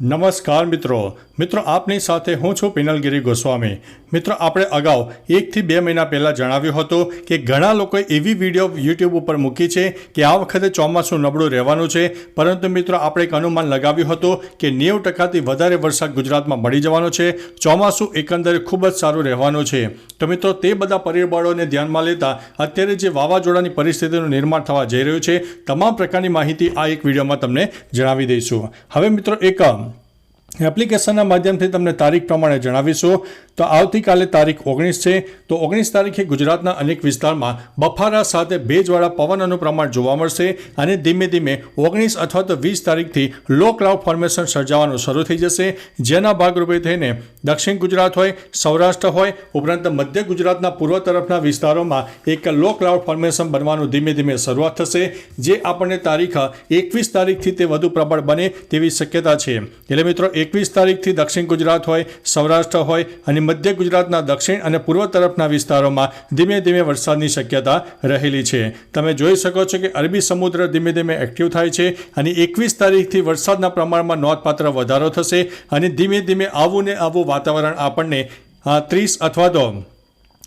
નમસ્કાર મિત્રો. મિત્રો, આપની સાથે હું છું પિનલગીરી ગોસ્વામી. મિત્રો, આપણે અગાઉ એકથી બે મહિના પહેલાં જણાવ્યું હતું કે ઘણા લોકોએ એવી વીડિયો યુટ્યુબ ઉપર મૂકી છે કે આ વખતે ચોમાસું નબળું રહેવાનું છે. પરંતુ મિત્રો, આપણે એક અનુમાન લગાવ્યું હતું કે નેવું ટકાથી વધારે વરસાદ ગુજરાતમાં મળી જવાનો છે. ચોમાસું એકંદરે ખૂબ જ સારું રહેવાનું છે. તો મિત્રો, તે બધા પરિબળોને ધ્યાનમાં લેતા અત્યારે જે વાવાઝોડાની પરિસ્થિતિનું નિર્માણ થવા જઈ રહ્યું છે, તમામ પ્રકારની માહિતી આ એક વિડીયોમાં તમને જણાવી દઈશું. હવે મિત્રો, એક એપ્લિકેશનના માધ્યમથી તમને તારીખ પ્રમાણે જણાવીશું. તો આવતીકાલે તારીખ ઓગણીસ છે. તો ઓગણીસ તારીખે ગુજરાતના અનેક વિસ્તારમાં બફારા સાથે ભેજવાળા પવનનું પ્રમાણ જોવા મળશે અને ધીમે ધીમે ઓગણીસ અથવા તો વીસ તારીખથી લો ક્લાઉડ ફોર્મેશન સર્જાવાનું શરૂ થઈ જશે. જેના ભાગરૂપે થઈને દક્ષિણ ગુજરાત હોય, સૌરાષ્ટ્ર હોય, ઉપરાંત મધ્ય ગુજરાતના પૂર્વ તરફના વિસ્તારોમાં એક લો ક્લાઉડ ફોર્મેશન બનવાનું ધીમે ધીમે શરૂઆત થશે. જે આપણને તારીખ એકવીસ તારીખથી તે વધુ પ્રબળ બને તેવી શક્યતા છે. એટલે મિત્રો એકવીસ તારીખથી દક્ષિણ ગુજરાત હોય, સૌરાષ્ટ્ર હોય અને મધ્ય ગુજરાતના દક્ષિણ અને પૂર્વ તરફના વિસ્તારોમાં ધીમે ધીમે વરસાદની શક્યતા રહેલી છે. તમે જોઈ શકો છો કે અરબી સમુદ્ર ધીમે ધીમે એક્ટિવ થાય છે અને એકવીસ તારીખથી વરસાદના પ્રમાણમાં નોંધપાત્ર વધારો થશે અને ધીમે ધીમે આવું ને આવું વાતાવરણ આપણને ત્રીસ અથવા તો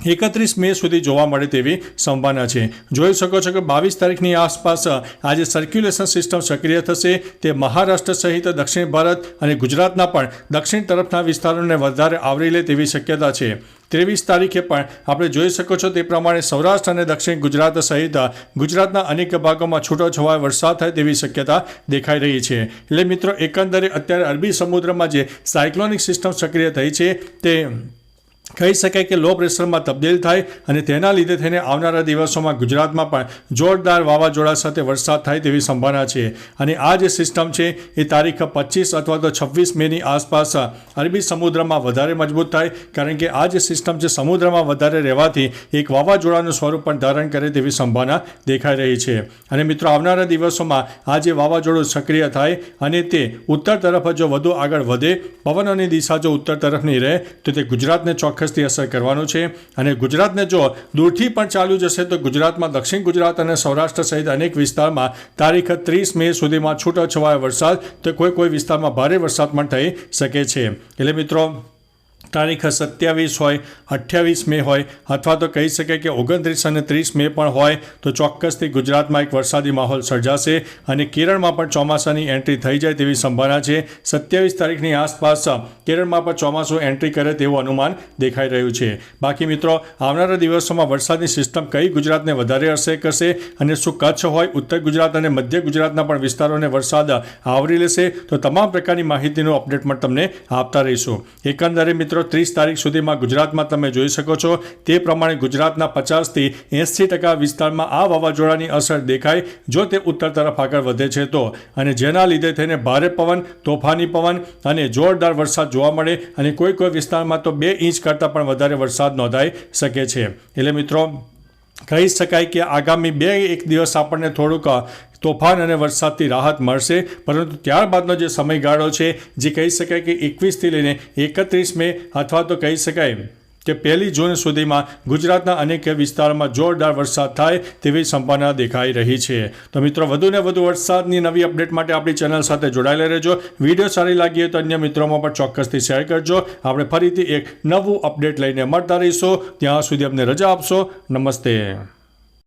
એકત્રીસ મે સુધી જોવા મળે તેવી સંભાવના છે. જોઈ શકો છો કે બાવીસ તારીખની આસપાસ આજે સર્ક્યુલેશન સિસ્ટમ સક્રિય થશે. તે મહારાષ્ટ્ર સહિત દક્ષિણ ભારત અને ગુજરાતના પણ દક્ષિણ તરફના વિસ્તારોને વધારે આવરી લે તેવી શક્યતા છે. ત્રેવીસ તારીખે પણ આપણે જોઈ શકો છો તે પ્રમાણે સૌરાષ્ટ્ર અને દક્ષિણ ગુજરાત સહિત ગુજરાતના અનેક ભાગોમાં છૂટોછવાયો વરસાદ થાય તેવી શક્યતા દેખાઈ રહી છે. એટલે મિત્રો, એકંદરે અત્યારે અરબી સમુદ્રમાં જે સાયક્લોનિક સિસ્ટમ સક્રિય થઈ છે, તે કહી શકાય કે લો પ્રેશરમાં તબદીલ થાય અને તેના લીધે થઈને આવનારા દિવસોમાં ગુજરાતમાં પણ જોરદાર વાવાઝોડા સાથે વરસાદ થાય તેવી સંભાવના છે. અને આ જે સિસ્ટમ છે, એ તારીખ પચીસ અથવા તો છવ્વીસ મેની આસપાસ અરબી સમુદ્રમાં વધારે મજબૂત થાય, કારણ કે આ જે સિસ્ટમ છે, સમુદ્રમાં વધારે રહેવાથી એક વાવાઝોડાનું સ્વરૂપ પણ ધારણ કરે તેવી સંભાવના દેખાઈ રહી છે. અને મિત્રો, આવનારા દિવસોમાં આ જે વાવાઝોડું સક્રિય થાય અને તે ઉત્તર તરફ જો વધુ આગળ વધે, પવનોની દિશા જો ઉત્તર તરફની રહે, તો તે ગુજરાતને ચોક્કસ ચોક્કસથી અસર કરવાનું છે. અને ગુજરાતને જો દૂરથી પણ ચાલુ જશે તો ગુજરાતમાં દક્ષિણ ગુજરાત અને સૌરાષ્ટ્ર સહિત અનેક વિસ્તારમાં તારીખ ત્રીસ મે સુધીમાં છૂટોછવાયો વરસાદ તો કોઈ કોઈ વિસ્તારમાં ભારે વરસાદ પણ થઈ શકે છે. એટલે મિત્રો તારીખ સત્યાવીસ હોય, અઠ્યાવીસ મે હોય, અથવા તો કહી શકાય કે ઓગણત્રીસ અને ત્રીસ મે પણ હોય, તો ચોક્કસથી ગુજરાતમાં એક વરસાદી માહોલ સર્જાશે અને કેરળમાં પણ ચોમાસાની એન્ટ્રી થઈ જાય તેવી સંભાવના છે. સત્યાવીસ તારીખની આસપાસ કેરળમાં પણ ચોમાસું એન્ટ્રી કરે તેવું અનુમાન દેખાઈ રહ્યું છે. બાકી મિત્રો, આવનારા દિવસોમાં વરસાદની સિસ્ટમ કઈ ગુજરાતને વધારે અસર કરશે અને શું કચ્છ હોય, ઉત્તર ગુજરાત અને મધ્ય ગુજરાતના પણ વિસ્તારોને વરસાદ આવરી લેશે, તો તમામ પ્રકારની માહિતીનું અપડેટ પણ તમને આપતા રહીશું. એકંદરે મિત્રો ત્રીસ તારીખ સુધીમાં ગુજરાતમાં તમે જોઈ શકો છો. તે પ્રમાણે ગુજરાતના પચાસથી એંસી ટકા વિસ્તારમાં આ વાવાઝોડાની અસર દેખાય. જો તે ઉત્તર તરફ આગળ વધે છે તો. અને જેના લીધે થઈને ભારે પવન, તોફાની પવન અને જોરદાર વરસાદ જોવા મળે અને કોઈ કોઈ વિસ્તારમાં તો બે ઇંચ કરતાં પણ વધારે વરસાદ નોંધાઈ શકે છે. એટલે મિત્રો કહી શકાય કે આગામી બે એક દિવસ આપણને થોડુંક તોફાન અને વરસાદથી રાહત મળશે. પરંતુ ત્યારબાદનો જે સમયગાળો છે, જે કહી શકાય કે એકવીસથી લઈને એકત્રીસ મે અથવા તો કહી શકાય કે પહેલી જૂન સુધીમાં ગુજરાતના અનેક વિસ્તારોમાં જોરદાર વરસાદ થાય તેવી સંભાવના દેખાઈ રહી છે. તો મિત્રો વધુને વધુ વરસાદની નવી અપડેટ માટે આપણી ચેનલ સાથે જોડાયેલા રહેજો. વીડિયો સારી લાગી તો અન્ય મિત્રોમાં પણ ચોક્કસથી શેર કરજો. આપણે ફરીથી એક નવું અપડેટ લઈને મળતા રહીશું. ત્યાં સુધી અમને રજા આપશો. નમસ્તે.